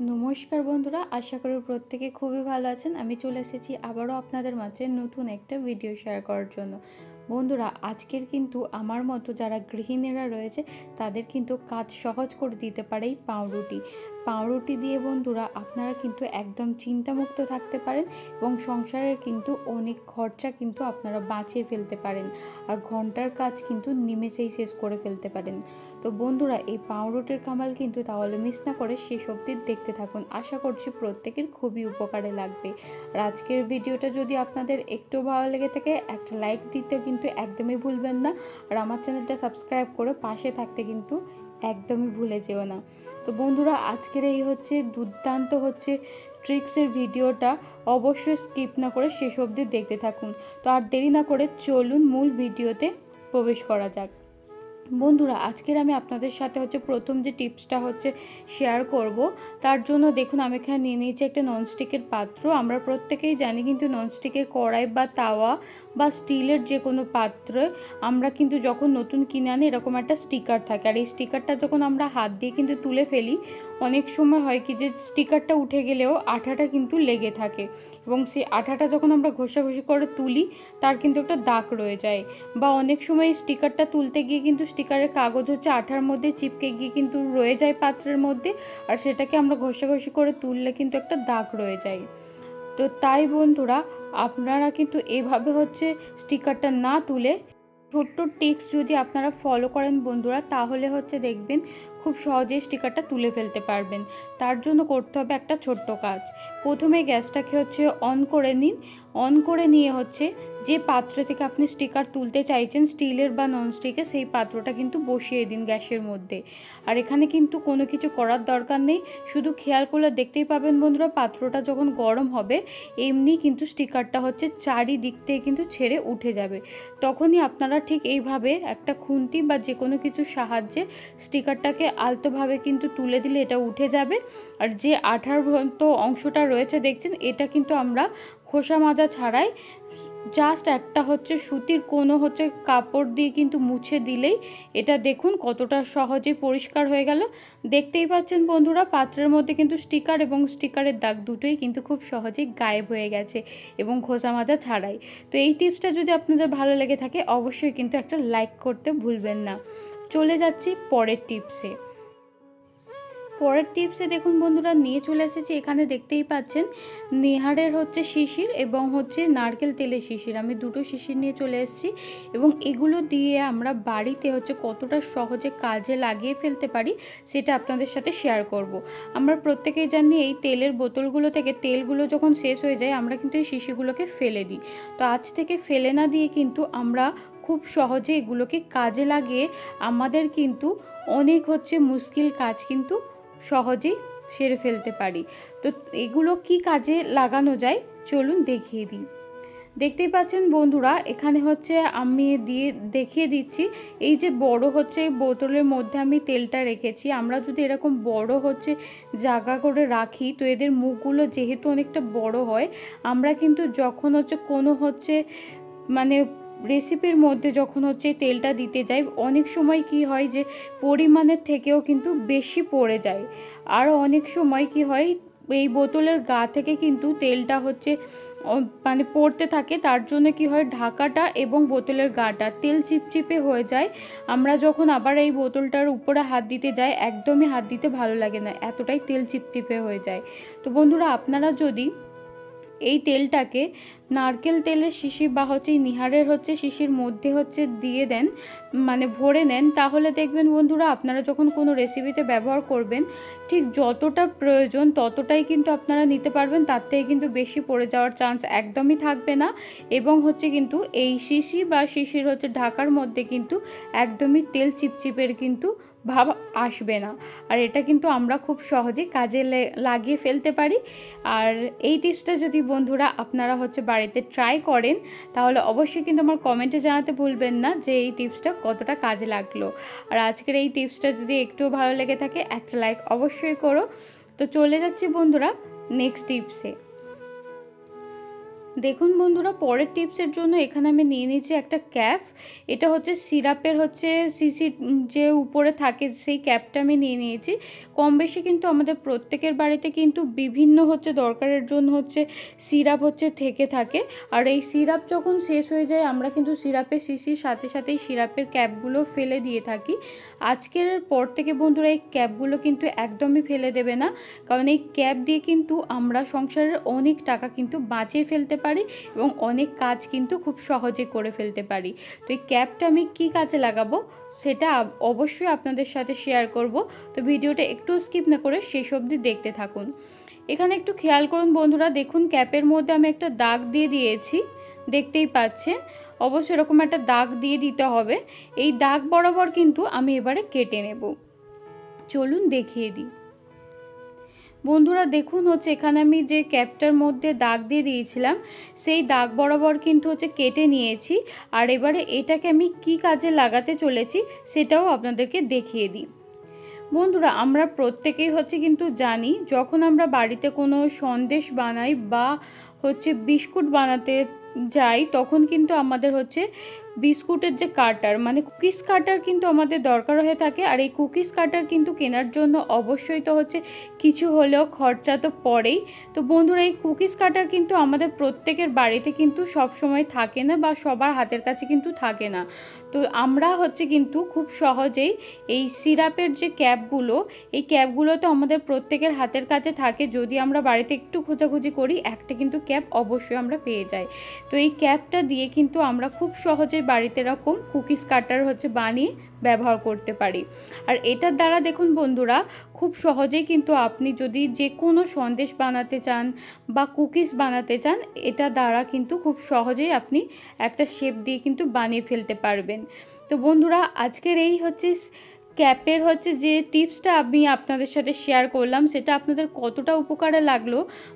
নমস্কার বন্ধুরা, আশা করি প্রত্যেকে খুবই ভালো আছেন। আমি চলে এসেছি আবারও আপনাদের মাঝে নতুন একটা ভিডিও শেয়ার করার জন্য। বন্ধুরা, আজকের কিন্তু আমার মতো যারা গৃহিণীরা রয়েছে, তাদের কিন্তু কাজ সহজ করে দিতে পারে এই পাউরুটি। পাউরুটি দিয়ে বন্ধুরা আপনারা কিন্তু একদম চিন্তামুক্ত থাকতে পারেন এবং সংসারের কিন্তু অনেক খরচা কিন্তু আপনারা বাঁচিয়ে ফেলতে পারেন। আর ঘণ্টার কাজ কিন্তু নিমেষেই শেষ করে ফেলতে পারেন। তো বন্ধুরা, এই পাউরুটির কামাল কিন্তু তাহলে মিস না করে শেষ অবধি দেখতে থাকুন। আশা করছি প্রত্যেকের খুবই উপকারে লাগবে। আর আজকের ভিডিওটা যদি আপনাদের একটু ভালো লেগে থাকে, একটা লাইক দিতে কিন্তু একদমই ভুলবেন না। আর আমার চ্যানেলটা সাবস্ক্রাইব করে পাশে থাকতে কিন্তু একদমই ভুলে যেও না। তো বন্ধুরা, আজকের এই হচ্ছে দুর্দান্ত হচ্ছে ট্রিক্সের ভিডিওটা অবশ্যই স্কিপ না করে শেষ অবধি দেখতে থাকুন। তো আর দেরি না করে চলুন মূল ভিডিওতে প্রবেশ করা যাক। বন্ধুরা, আজকের আমি আপনাদের সাথে হচ্ছে প্রথম যে টিপসটা হচ্ছে শেয়ার করব, তার জন্য দেখুন আমি এখানে নিয়ে নিয়েছি একটা ননস্টিকের পাত্র। আমরা প্রত্যেকেই জানি কিন্তু ননস্টিকের কড়াই বা তাওয়া বা স্টিলের যে কোনো পাত্রে আমরা কিন্তু যখন নতুন কিনে আনি, এরকম একটা স্টিকার থাকে। আর এই স্টিকারটা যখন আমরা হাত দিয়ে কিন্তু তুলে ফেলি, অনেক সময় হয় কি যে স্টিকারটা উঠে গেলেও আঠাটা কিন্তু লেগে থাকে এবং সেই আঠাটা যখন আমরা ঘষাঘষি করে তুলি, তার কিন্তু একটা দাগ রয়ে যায়। বা অনেক সময় এই স্টিকারটা তুলতে গিয়ে কিন্তু স্টিকারের কাগজ হচ্ছে আঠার মধ্যে চিপকে গিয়ে কিন্তু রয়ে যায় পাত্রের মধ্যে, আর সেটাকে আমরা ঘষাঘষি করে তুললে কিন্তু একটা দাগ রয়ে যায়। তো তাই বন্ধুরা আপনারা কিন্তু এভাবে হচ্ছে স্টিকারটা না তুলে ছোট্ট টিক্স যদি আপনারা ফলো করেন বন্ধুরা, তাহলে হচ্ছে দেখবেন খুব সহজেই স্টিকারটা তুলে ফেলতে পারবেন। তার জন্য করতে হবে একটা ছোট্ট কাজ। প্রথমে গ্যাসটাকে হচ্ছে অন করে নিন। অন করে নিয়ে হচ্ছে যে পাত্র থেকে আপনি স্টিকার তুলতে চাইছেন স্টিলের বা নন স্টিকের সেই পাত্রটা কিন্তু বসিয়ে দিন গ্যাসের মধ্যে। আর এখানে কিন্তু কোনো কিছু করার দরকার নেই। শুধু খেয়াল করলে দেখতেই পাবেন বন্ধুরা, পাত্রটা যখন গরম হবে, এমনি কিন্তু স্টিকারটা হচ্ছে চারিদিক থেকে কিন্তু ছেড়ে উঠে যাবে। তখনই আপনারা ঠিক এইভাবে একটা খুন্তি বা যে কোনো কিছুর সাহায্যে স্টিকারটাকে আলতোভাবে কিন্তু তুলে দিলে এটা উঠে যাবে। আর যে আঠার মতো অংশটা রয়েছে, দেখছেন? এটা কিন্তু আমরা খোসা মাজা ছাড়াই জাস্ট একটা হচ্ছে সুতির কোনো হচ্ছে কাপড় দিয়ে কিন্তু মুছে দিলেই এটা দেখুন কতটা সহজে পরিষ্কার হয়ে গেল। দেখতেই পাচ্ছেন বন্ধুরা, পাত্রের মধ্যে কিন্তু স্টিকার এবং স্টিকারের দাগ দুটোই কিন্তু খুব সহজেই গায়েব হয়ে গেছে এবং খোসা মাজা ছাড়াই। তো এই টিপসটা যদি আপনাদের ভালো লেগে থাকে, অবশ্যই কিন্তু একটা লাইক করতে ভুলবেন না। চলে যাচ্ছি পরের টিপসে। পরের টিপসে দেখুন বন্ধুরা, নিয়ে চলে এসেছি। এখানে দেখতেই পাচ্ছেন, নেহারের হচ্ছে শিশির এবং হচ্ছে নারকেল তেলের শিশির। আমি দুটো শিশির নিয়ে চলে এসেছি এবং এগুলো দিয়ে আমরা বাড়িতে হচ্ছে কতটা সহজে কাজে লাগিয়ে ফেলতে পারি সেটা আপনাদের সাথে শেয়ার করব। আমরা প্রত্যেকেই জানি এই তেলের বোতলগুলো থেকে তেলগুলো যখন শেষ হয়ে যায়, আমরা কিন্তু এই শিশিগুলোকে ফেলে দিই। তো আজ থেকে ফেলে না দিয়ে কিন্তু আমরা খুব সহজে এগুলোকে কাজে লাগিয়ে আমাদের কিন্তু অনেক হচ্ছে মুশকিল কাজ কিন্তু সহজেই সেরে ফেলতে পারি। তো এগুলো কি কাজে লাগানো যায়? চলুন দেখিয়ে দিই। দেখতেই পাচ্ছেন বন্ধুরা, এখানে হচ্ছে আমি দিয়ে দেখিয়ে দিচ্ছি, এই যে বড় হচ্ছে বোতলের মধ্যে আমি তেলটা রেখেছি। আমরা যদি এরকম বড় হচ্ছে জায়গা করে রাখি, তো এদের মুখগুলো যেহেতু অনেকটা বড় হয়, আমরা কিন্তু যখন হচ্ছে কোনো হচ্ছে মানে রেসিপির মধ্যে যখন হচ্ছে তেলটা দিতে যাই, অনেক সময় কি হয় যে পরিমাণের থেকেও কিন্তু বেশি পড়ে যায়। আর অনেক সময় কি হয়, এই বোতলের গা থেকে কিন্তু তেলটা হচ্ছে মানে পড়তে থাকে। তার জন্য কি হয়, ঢাকাটা এবং বোতলের গাটা তেল চিপচিপে হয়ে যায়। আমরা যখন আবার এই বোতলটার উপরে হাত দিতে যাই, একদমই হাত দিতে ভালো লাগে না, এতটাই তেল চিপচিপে হয়ে যায়। তো বন্ধুরা, আপনারা যদি এই তেলটাকে নারকেল তেলের শিশির বা হচ্ছে নিহারের হচ্ছে শিশির মধ্যে হচ্ছে দিয়ে দেন মানে ভরে নেন। তাহলে দেখবেন বন্ধুরা, আপনারা যখন কোনো রেসিপিতে ব্যবহার করবেন, ঠিক যতটা প্রয়োজন ততটাই কিন্তু আপনারা নিতে পারবেন, তার থেকে কিন্তু বেশি পড়ে যাওয়ার চান্স একদমই থাকবে না। এবং হচ্ছে কিন্তু এই শিশি বা শিশির হচ্ছে ঢাকার মধ্যে কিন্তু একদমই তেল চিপচিপের কিন্তু ভাব আসবে না। আর এটা কিন্তু আমরা খুব সহজে কাজে লাগিয়ে ফেলতে পারি। আর এই টিপসটা যদি বন্ধুরা আপনারা হচ্ছে বাড়িতে ট্রাই করেন, তাহলে অবশ্যই কিন্তু আমার কমেন্টে জানাতে ভুলবেন না যে এই টিপসটা কতটা কাজে লাগল। আর আজকের এই টিপসটা যদি একটু ভালো লেগে থাকে, একটা লাইক অবশ্যই করো। তো চলে যাচ্ছি বন্ধুরা নেক্সট টিপসে দেখুন বন্ধুরা, পরের টিপসের জন্য এখানে আমি নিয়ে নিয়েছি একটা ক্যাপ এটা হচ্ছে সিরাপের হচ্ছে সিসি যে উপরে থাকে সেই ক্যাপটা আমি নিয়ে নিয়েছি। কম বেশি কিন্তু আমাদের প্রত্যেকের বাড়িতে কিন্তু বিভিন্ন হচ্ছে দরকারের জন্য হচ্ছে সিরাপ হচ্ছে থেকে থাকে। আর এই সিরাপ যখন শেষ হয়ে যায়, আমরা কিন্তু সিরাপের সিসির সাথে সাথেই সিরাপের ক্যাপগুলো ফেলে দিয়ে থাকি। আজকের পর থেকে বন্ধুরা, এই ক্যাপগুলো কিন্তু একদমই ফেলে দেবে না। কারণ এই ক্যাপ দিয়ে কিন্তু আমরা সংসারের অনেক টাকা কিন্তু বাঁচিয়ে ফেলতে পারি এবং অনেক কাজ কিন্তু খুব সহজে করে ফেলতে পারি। তো এই ক্যাপটা আমি কি কাজে লাগাবো সেটা অবশ্যই আপনাদের সাথে শেয়ার করব। তো ভিডিওটা একটু স্কিপ না করে শেষ অবধি দেখতে থাকুন। এখানে একটু খেয়াল করুন বন্ধুরা, দেখুন ক্যাপের মধ্যে আমি একটা দাগ দিয়ে দিয়েছি, দেখতেই পাচ্ছেন। অবশ্যই এরকম একটা দাগ দিয়ে দিতে হবে। এই দাগ বরাবর কিন্তু আমি এবারে কেটে নেব। চলুন দেখিয়ে দিই। বন্ধুরা দেখুন হচ্ছে এখানে আমি যে ক্যাপটার মধ্যে দাগ দিয়ে দিয়েছিলাম, সেই দাগ বরাবর কিন্তু হচ্ছে কেটে নিয়েছি। আর এবারে এটাকে আমি কি কাজে লাগাতে চলেছি সেটাও আপনাদেরকে দেখিয়ে দিই। বন্ধুরা, আমরা প্রত্যেকেই হচ্ছে কিন্তু জানি, যখন আমরা বাড়িতে কোনো সন্দেশ বানাই বা হচ্ছে বিস্কুট বানাতে যাই, তখন কিন্তু আমাদের হচ্ছে বিস্কুটের যে কাটার মানে কুকিজ কাটার কিন্তু আমাদের দরকার হয়ে থাকে। আর এই কুকিজ কাটার কিন্তু কেনার জন্য অবশ্যই তো হচ্ছে কিছু হলেও খরচা তো পড়েই। তো বন্ধুরা, এই কুকিজ কাটার কিন্তু আমাদের প্রত্যেকের বাড়িতে কিন্তু সব সময় থাকে না বা সবার হাতের কাছে কিন্তু থাকে না। তো আমরা হচ্ছে কিন্তু খুব সহজেই এই সিরাপের যে ক্যাপগুলো, এই ক্যাপগুলো তো আমাদের প্রত্যেকের হাতের কাছে থাকে। যদি আমরা বাড়িতে একটু খোঁজাখুঁজি করি, একটা কিন্তু ক্যাপ অবশ্যই আমরা পেয়ে যাই। তো এই ক্যাপটা দিয়ে কিন্তু আমরা খুব সহজে বাড়িতে এরকম কুকিজ কাটার হচ্ছে বানিয়ে ব্যবহার করতে পারি। আর এটার দ্বারা দেখুন বন্ধুরা, খুব সহজেই কিন্তু আপনি যদি যে কোনো সন্দেশ বানাতে চান বা কুকিজ বানাতে চান, এটা দ্বারা কিন্তু খুব সহজেই আপনি একটা শেপ দিয়ে কিন্তু বানিয়ে ফেলতে পারবেন। তো বন্ধুরা, আজকের এই হচ্ছে ক্যাপের হচ্ছে যে টিপসটা আমি আপনাদের সাথে শেয়ার করলাম, সেটা আপনাদের কতটা উপকারে লাগল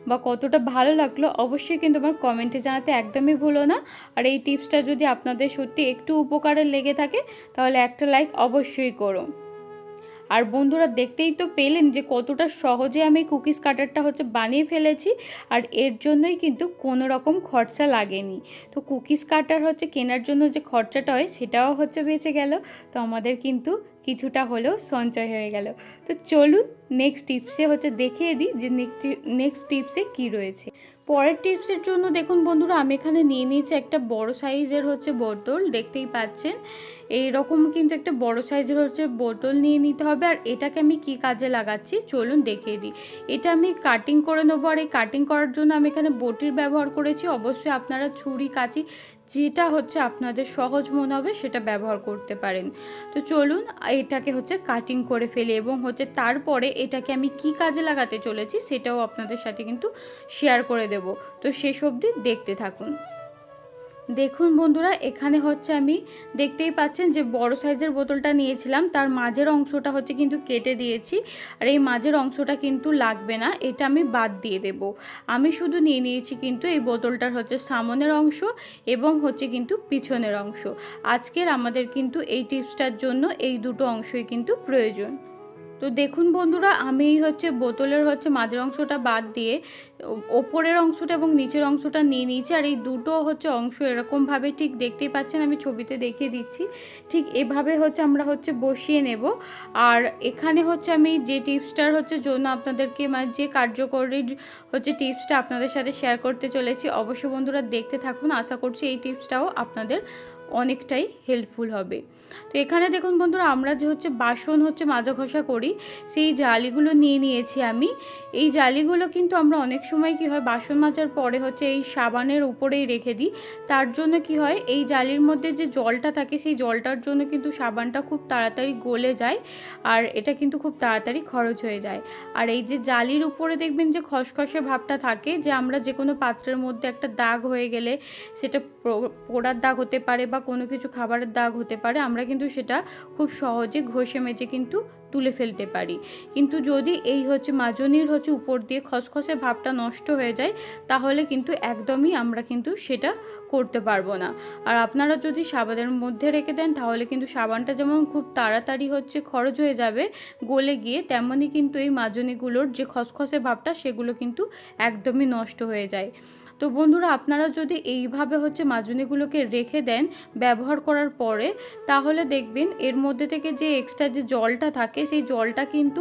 বা কতটা ভালো লাগল অবশ্যই কিন্তু আমার কমেন্টে জানাতে একদমই ভুলো না। আর এই টিপসটা যদি আপনাদের সত্যি একটু উপকারে লেগে থাকে, তাহলে একটা লাইক অবশ্যই করো। আর বন্ধুরা দেখতেই তো পেলেন যে কতটা সহজে আমি কুকিজ কাটারটা হচ্ছে বানিয়ে ফেলেছি, আর এর জন্যই কিন্তু কোনো রকম খরচা লাগেনি। তো কুকিজ কাটার হচ্ছে কেনার জন্য যে খরচাটা হয়, সেটাও হচ্ছে বেঁচে গেল। তো আমাদের কিন্তু কিছুটা হলেও সঞ্চয় হয়ে গেল। তো চলুন নেক্সট টিপসে হচ্ছে দেখিয়ে দিই যে নেক্সট নেক্সট টিপসে কী রয়েছে। পরের টিপসের জন্য দেখুন বন্ধুরা, আমি এখানে নিয়ে নিয়েছি একটা বড় সাইজের হচ্ছে বোতল, দেখতেই পাচ্ছেন। এই রকম কিন্তু একটা বড় সাইজের হচ্ছে বোতল নিয়ে নিতে হবে। আর এটাকে আমি কি কাজে লাগাচ্ছি চলুন দেখিয়ে দিই। এটা আমি কাটিং করে নেব। আর এই কাটিং করার জন্য আমি এখানে বটির ব্যবহার করেছি। অবশ্যই আপনারা ছুরি, কাঁচি যেটা হচ্ছে আপনাদের সহজ মনে হবে সেটা ব্যবহার করতে পারেন। তো চলুন, এটাকে হচ্ছে কাটিং করে ফেলি এবং হচ্ছে তারপরে এটাকে আমি কি কাজে লাগাতে চলেছি সেটাও আপনাদের সাথে কিন্তু শেয়ার করে দেব। তো সেসব অবধি দেখতে থাকুন। দেখুন বন্ধুরা, এখানে হচ্ছে আমি দেখতেই পাচ্ছেন যে বড় সাইজের বোতলটা নিয়েছিলাম। তার মাঝের অংশটা হচ্ছে কিন্তু কেটে দিয়েছি। আর এই মাঝের অংশটা কিন্তু লাগবে না, এটা আমি বাদ দিয়ে দেব। আমি শুধু নিয়ে নিয়েছি কিন্তু এই বোতলটার হচ্ছে সামনের অংশ এবং হচ্ছে কিন্তু পিছনের অংশ। আজকের আমাদের কিন্তু এই টিপসটার জন্য এই দুটো অংশই কিন্তু প্রয়োজন। তো দেখুন বন্ধুরা, আমি হচ্ছে বোতলের হচ্ছে মাঝের অংশটা বাদ দিয়ে ওপরের অংশটা এবং নিচের অংশটা নিয়ে নিয়েছি। আর এই দুটো হচ্ছে অংশ এরকমভাবে ঠিক দেখতেই পাচ্ছেন, আমি ছবিতে দেখিয়ে দিচ্ছি। ঠিক এভাবে হচ্ছে আমরা হচ্ছে বসিয়ে নেব। আর এখানে হচ্ছে আমি যে টিপসটার হচ্ছে জন্য আপনাদেরকে মানে যে কার্যকরী হচ্ছে টিপসটা আপনাদের সাথে শেয়ার করতে চলেছি অবশ্য বন্ধুরা দেখতে থাকুন। আশা করছি এই টিপসটাও আপনাদের অনেকটাই হেল্পফুল হবে। তো এখানে দেখুন বন্ধুরা, আমরা যে হচ্ছে বাসন হচ্ছে মাজা ঘষা করি, সেই জালিগুলো নিয়ে নিয়েছি আমি। এই জালিগুলো কিন্তু আমরা অনেক সময় কি হয়, বাসন মাজার পরে হচ্ছে এই সাবানের উপরেই রেখে দিই। তার জন্য কি হয়, এই জালির মধ্যে যে জলটা থাকে, সেই জলটার জন্য কিন্তু সাবানটা খুব তাড়াতাড়ি গলে যায় আর এটা কিন্তু খুব তাড়াতাড়ি খরচ হয়ে যায়। আর এই যে জালির উপরে দেখবেন যে খসখসে ভাবটা থাকে যে, আমরা যে কোনো পাত্রের মধ্যে একটা দাগ হয়ে গেলে সেটা পোড়ার দাগ হতে পারে বা কোনো কিছু খাবারের দাগ হতে পারে, আমরা কিন্তু সেটা খুব সহজে ঘষে মেজে কিন্তু তুলে ফেলতে পারি। কিন্তু যদি এই হচ্ছে মাজনির হচ্ছে উপর দিয়ে খসখসে ভাবটা নষ্ট হয়ে যায়, তাহলে কিন্তু একদমই আমরা কিন্তু সেটা করতে পারব না। আর আপনারা যদি সাবানের মধ্যে রেখে দেন, তাহলে কিন্তু সাবানটা যেমন খুব তাড়াতাড়ি হচ্ছে খরচ হয়ে যাবে, গলে গিয়ে তেমনই কিন্তু এই মাজনিগুলোর যে খসখসে ভাবটা, সেগুলো কিন্তু একদমই নষ্ট হয়ে যায়। তো বন্ধুরা, আপনারা যদি এইভাবে হচ্ছে মাজুনিগুলোকে রেখে দেন ব্যবহার করার পরে, তাহলে দেখবেন এর মধ্যে থেকে যে এক্সট্রা যে জলটা থাকে, সেই জলটা কিন্তু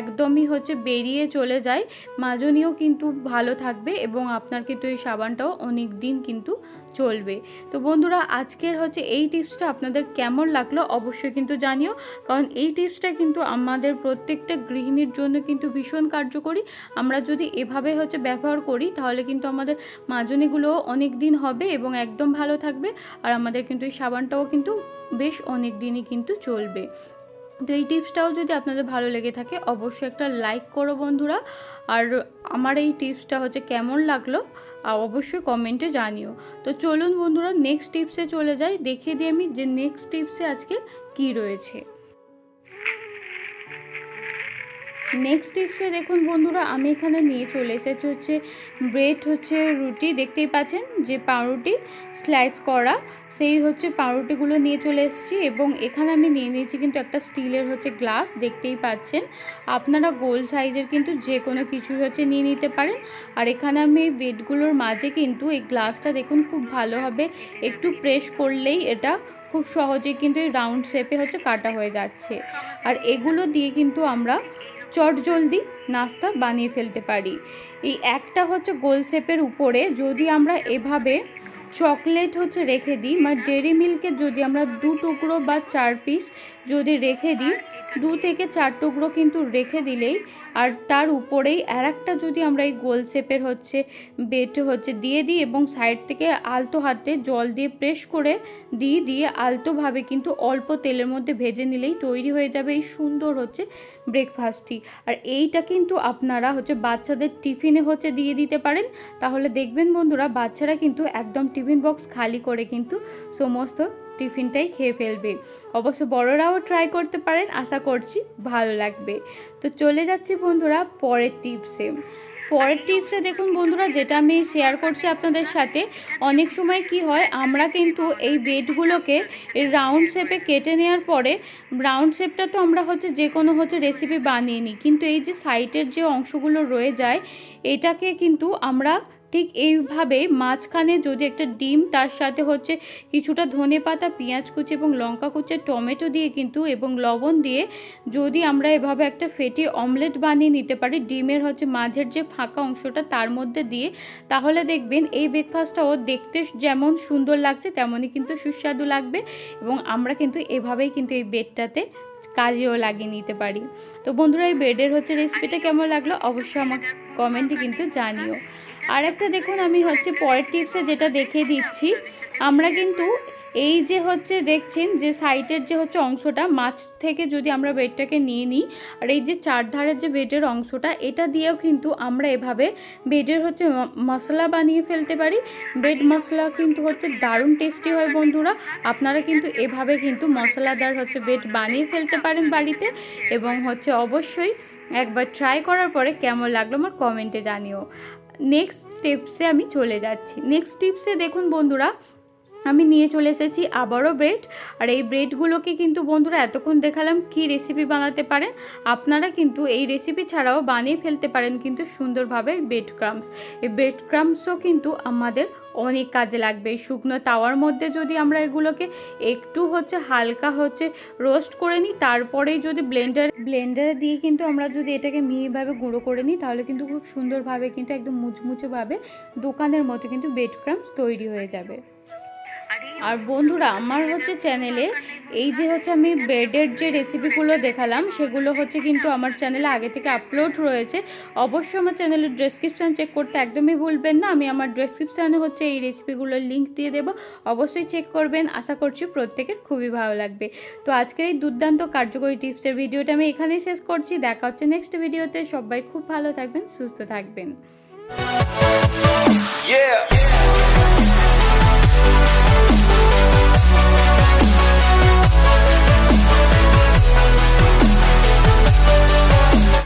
একদমই হচ্ছে বেরিয়ে চলে যায়। মাজুনিও কিন্তু ভালো থাকবে এবং আপনার কিন্তু এই সাবানটাও অনেক দিন কিন্তু চলবে। তো বন্ধুরা, আজকের হচ্ছে এই টিপসটা আপনাদের কেমন লাগল অবশ্যই কিন্তু জানিও। কারণ এই টিপসটা কিন্তু আমাদের প্রত্যেকটা গৃহিণীর জন্য কিন্তু ভীষণ কার্যকরী। আমরা যদি এভাবে হচ্ছে ব্যবহার করি, তাহলে কিন্তু আমাদের মাজনিগুলো অনেক দিন হবে এবং একদম ভালো থাকবে। আর আমাদের কিন্তু এই সাবানটাও কিন্তু বেশ অনেক দিনই কিন্তু চলবে। তো এই টিপসটাও যদি আপনাদের ভালো লেগে থাকে, অবশ্যই একটা লাইক করো বন্ধুরা। আর আমার এই টিপসটা হচ্ছে কেমন লাগল অবশ্যই কমেন্টে জানিও। তো চলুন বন্ধুরা নেক্সট টিপসে চলে যাই। দেখিয়ে দিই আমি যে নেক্সট টিপসে আজকে কি রয়েছে। নেক্সট টিপসে দেখুন বন্ধুরা, আমি এখানে নিয়ে চলে এসেছি হচ্ছে ব্রেড হচ্ছে রুটি। দেখতেই পাচ্ছেন যে পাউরুটি স্লাইস করা, সেই হচ্ছে পাউরুটিগুলো নিয়ে চলে এসেছি এবং এখানে আমি নিয়ে নিয়েছি কিন্তু একটা স্টিলের হচ্ছে গ্লাস দেখতেই পাচ্ছেন। আপনারা গোল সাইজের কিন্তু যে কোনো কিছু হচ্ছে নিয়ে নিতে পারেন। আর এখানে আমি এই বেডগুলোর মাঝে কিন্তু এই গ্লাসটা দেখুন খুব ভালোভাবে একটু প্রেস করলেই এটা খুব সহজে কিন্তু এই রাউন্ড শেপে হচ্ছে কাটা হয়ে যাচ্ছে। আর এগুলো দিয়ে কিন্তু আমরা চট জলদি নাস্তা বানিয়ে ফেলতে পারি। এই একটা হচ্ছে গোল শেপের উপরে যদি আমরা এভাবে চকলেট হচ্ছে রেখে দিই বা ডেরি মিল্কের যদি আমরা দু টুকরো বা চার পিস যদি রেখে দিই দু থেকে চার টুকরো কিন্তু রেখে দিলেই, আর তার উপরেই আর একটা যদি আমরা এই গোল শেপের হচ্ছে বেট হচ্ছে দিয়ে দিই এবং সাইড থেকে আলতো হাতে জল দিয়ে প্রেস করে দিয়ে দিয়ে আলতোভাবে কিন্তু অল্প তেলের মধ্যে ভেজে নিলেই তৈরি হয়ে যাবে এই সুন্দর হচ্ছে ব্রেকফাস্টটি। আর এইটা কিন্তু আপনারা হচ্ছে বাচ্চাদের টিফিনে হচ্ছে দিয়ে দিতে পারেন। তাহলে দেখবেন বন্ধুরা, বাচ্চারা কিন্তু একদম টিফিন বক্স খালি করে কিন্তু সমস্ত টিফিনটাই খেয়ে ফেলবে। অবশ্য বড়রাও ট্রাই করতে পারেন, আশা করছি ভালো লাগবে। তো চলে যাচ্ছি বন্ধুরা পরের টিপসে পরের টিপসে দেখুন বন্ধুরা, যেটা আমি শেয়ার করছি আপনাদের সাথে, অনেক সময় কি হয়, আমরা কিন্তু এই বেডগুলোকে রাউন্ড শেপে কেটে নেওয়ার পরে রাউন্ড শেপটা তো আমরা হচ্ছে যে কোনো হচ্ছে রেসিপি বানিয়ে নিই। কিন্তু এই যে সাইটের যে অংশগুলো রয়ে যায়, এটাকে কিন্তু আমরা ঠিক এইভাবে মাঝখানে যদি একটা ডিম, তার সাথে হচ্ছে কিছুটা ধনে পাতা পেঁয়াজ কুচি এবং লঙ্কা কুচি, টমেটো দিয়ে কিন্তু এবং লবণ দিয়ে যদি আমরা এভাবে একটা ফেটি অমলেট বানিয়ে নিতে পারি, ডিমের হচ্ছে মাঝের যে ফাঁকা অংশটা তার মধ্যে দিয়ে, তাহলে দেখবেন এই ব্রেকফাস্টটাও দেখতে যেমন সুন্দর লাগছে, তেমনই কিন্তু সুস্বাদু লাগবে এবং আমরা কিন্তু এভাবেই কিন্তু এই বেডটাতে কাজেও লাগিয়ে নিতে পারি। তো বন্ধুরা, এই বেডের হচ্ছে রেসিপিটা কেমন লাগল? অবশ্যই আমাকে কমেন্টে কিন্তু জানিও। আর একটা দেখুন, আমি হচ্ছে পরের টিপসে যেটা দেখে দিচ্ছি। আমরা কিন্তু এই যে হচ্ছে দেখছেন, যে সাইটের যে হচ্ছে অংশটা, মাছ থেকে যদি আমরা বেডটাকে নিয়ে নিই, আর এই যে চারধারের যে বেডের অংশটা, এটা দিয়েও কিন্তু আমরা এভাবে বেডের হচ্ছে মশলা বানিয়ে ফেলতে পারি। বেড মশলা কিন্তু হচ্ছে দারুণ টেস্টি হয় বন্ধুরা। আপনারা কিন্তু এভাবে কিন্তু মশলাদার হচ্ছে বেড বানিয়ে ফেলতে পারেন বাড়িতে। এবং হচ্ছে অবশ্যই একবার ট্রাই করার পরে কেমন লাগল আমার কমেন্টে জানিও। নেক্সট স্টেপসে আমি চলে যাচ্ছি। নেক্সট টিপসে দেখুন বন্ধুরা, আমি নিয়ে চলে এসেছি আবারও ব্রেড আর এই ব্রেডগুলোকে কিন্তু বন্ধুরা এতক্ষণ দেখালাম কি রেসিপি বানাতে পারেন আপনারা কিন্তু এই রেসিপি ছাড়াও বানিয়ে ফেলতে পারেন কিন্তু সুন্দরভাবে ব্রেড ক্রামস এই ব্রেড ক্রামসও কিন্তু আমাদের অনেক কাজে লাগবে। শুকনো তাওয়ার মধ্যে যদি আমরা এগুলোকে একটু হচ্ছে হালকা হচ্ছে রোস্ট করে নিই, তারপরেই যদি ব্লেন্ডার ব্লেন্ডারে দিয়ে কিন্তু আমরা যদি এটাকে মিহিভাবে গুঁড়ো করে নিই, তাহলে কিন্তু খুব সুন্দরভাবে কিন্তু একদম মুচমুচেভাবে দোকানের মতো কিন্তু বেড ক্রামস তৈরি হয়ে যাবে। আর বন্ধুরা, আমার হচ্ছে চ্যানেলে এই যে হচ্ছে আমি ব্রেডের যে রেসিপিগুলো দেখালাম, সেগুলো হচ্ছে কিন্তু আমার চ্যানেলে আগে থেকে আপলোড রয়েছে। অবশ্যই আমার চ্যানেলের ডেসক্রিপশান চেক করতে একদমই ভুলবেন না। আমি আমার ডেসক্রিপশানে হচ্ছে এই রেসিপিগুলোর লিঙ্ক দিয়ে দেবো। অবশ্যই চেক করবেন। আশা করছি প্রত্যেকের খুবই ভালো লাগবে। তো আজকের এই দুর্দান্ত কার্যকরী টিপসের ভিডিওটা আমি এখানেই শেষ করছি। দেখা হচ্ছে নেক্সট ভিডিওতে সবাই খুব ভালো থাকবেন, সুস্থ থাকবেন। Yeah.